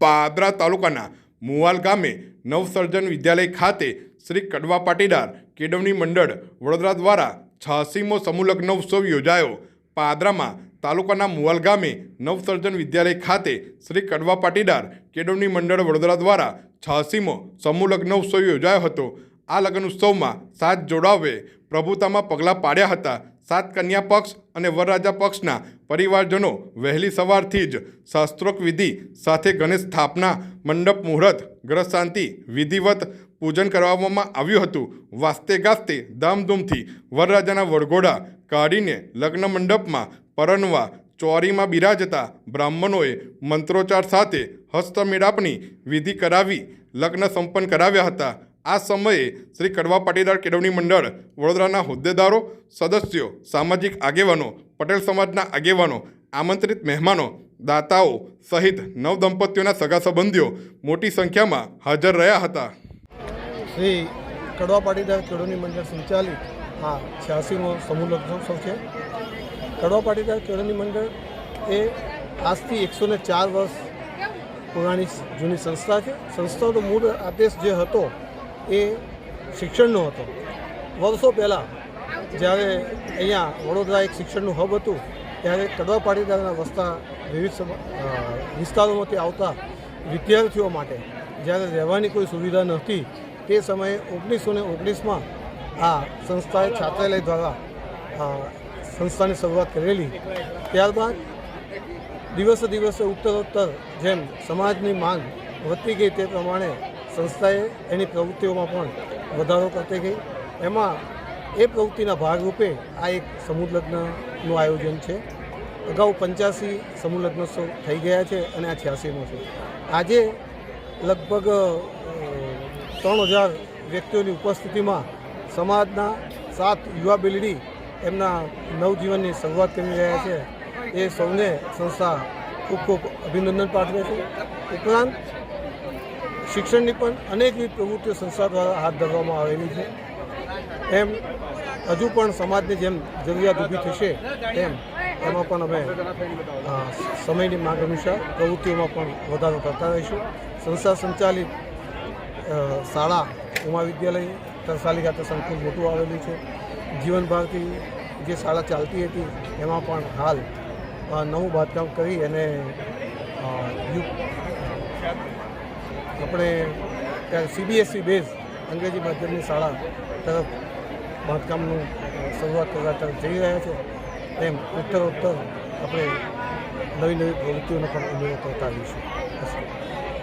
પાદરા તાલુકાના મુવાલ ગામે નવસર્જન વિદ્યાલય ખાતે શ્રી કડવા પાટીદાર કેળવણી મંડળ વડોદરા દ્વારા છ્યાસીમો સમૂહલગ્ન ઉત્સવ યોજાયો. પાદરામાં તાલુકાના મુવાલ ગામે નવસર્જન વિદ્યાલય ખાતે શ્રી કડવા પાટીદાર કેળવણી મંડળ વડોદરા દ્વારા છ્યાસીમો સમૂહલગ્ન ઉત્સવ યોજાયો હતો. આ લગ્ન ઉત્સવમાં સાત જોડાઓએ પ્રભુતામાં પગલાં પાડ્યા હતા. સાત કન્યા પક્ષ અને વરરાજા પક્ષના પરિવારજનો વહેલી સવારથી જ શાસ્ત્રોક્ત વિધિ સાથે ગણેશ સ્થાપના, મંડપ મુહૂર્ત ગ્રહ શાંતિ વિધિવત પૂજન કરવામાં આવ્યું હતું. વાસ્તે ગાસ્તે ધામધૂમથી વરરાજાના વરઘોડા કાઢીને લગ્ન મંડપમાં પરણવા ચોરીમાં બિરાજતા બ્રાહ્મણોએ મંત્રોચ્ચાર સાથે હસ્તમેળાપની વિધિ કરાવી લગ્ન સંપન્ન કરાવ્યા હતા. આ સમયે શ્રી કડવા પાટીદાર કેળવણી મંડળ, વડોદરાના હોદ્દેદારો, સદસ્યો, સામાજિક આગેવાનો, પટેલ સમાજના આગેવાનો, આમંત્રિત મહેમાનો, દાતાઓ સહિત નવ દંપતીઓના સગા સંબંધીઓ મોટી સંખ્યામાં હાજર રહ્યા હતા. શ્રી કડવા પાટીદાર કેળવણી મંડળ સંચાલિત આ છ્યાસીમો સમૂહ લગ્નોત્સવ છે. કડવા પાટીદાર કેળવણી મંડળ એ આજથી એકસો ચાર વર્ષ પુરાણી જૂની સંસ્થા છે. સંસ્થાનો મૂળ આદેશ જે હતો એ શિક્ષણનો હતો. વર્ષો પહેલાં જ્યારે અહીંયા વડોદરા એક શિક્ષણનું હબ હતું, ત્યારે કડવા પાટીદારના વસતા વિવિધ વિસ્તારોમાંથી આવતા વિદ્યાર્થીઓ માટે જ્યારે રહેવાની કોઈ સુવિધા નહોતી, તે સમયે ઓગણીસો ને ઓગણીસમાં આ સંસ્થાએ છાત્રાલય દ્વારા સંસ્થાની શરૂઆત કરેલી. ત્યારબાદ દિવસે દિવસે ઉત્તરોત્તર જેમ સમાજની માંગ વધતી ગઈ તે પ્રમાણે સંસ્થાએ એની પ્રવૃત્તિઓમાં પણ વધારો કરતી ગઈ. એમાં એ પ્રવૃત્તિના ભાગરૂપે આ એક સમૂહ લગ્નનું આયોજન છે. અગાઉ પંચ્યાસી સમૂહ લગ્નોત્સવ થઈ ગયા છે અને આ છ્યાસીમો છે. આજે લગભગ ત્રણ હજાર વ્યક્તિઓની ઉપસ્થિતિમાં સમાજના સાત યુવા બિલડી એમના નવજીવનની શરૂઆત કરી રહ્યા છે. એ સૌને સંસ્થા ખૂબ ખૂબ અભિનંદન પાઠવે છે. ઉપરાંત શિક્ષણની પણ અનેકવિધ પ્રવૃત્તિઓ સંસ્થા દ્વારા હાથ ધરવામાં આવેલી છે. એમ હજુ પણ સમાજની જેમ જરૂરિયાત ઊભી થશે તેમ એમાં પણ અમે સમયની માંગ અનુસાર પ્રવૃત્તિઓમાં પણ વધારો કરતા રહીશું. સંસ્થા સંચાલિત શાળા ઉમા વિદ્યાલય તરસાલી ખાતે સંકુલ મોટું આવેલું છે. જીવન ભારતી જે શાળા ચાલતી હતી એમાં પણ હાલ નવું બાંધકામ કરી અને અ, યુ- આપણે સીબીએસઈ બેઝ અંગ્રેજી માધ્યમની શાળા તરફ બાંધકામનું શરૂઆત કરવા તરફ જઈ રહ્યા છે. એમ ઉત્તર ઉત્તર આપણે નવી નવી પ્રવૃત્તિઓનો પણ ઉમેરો કરતા આવીશું.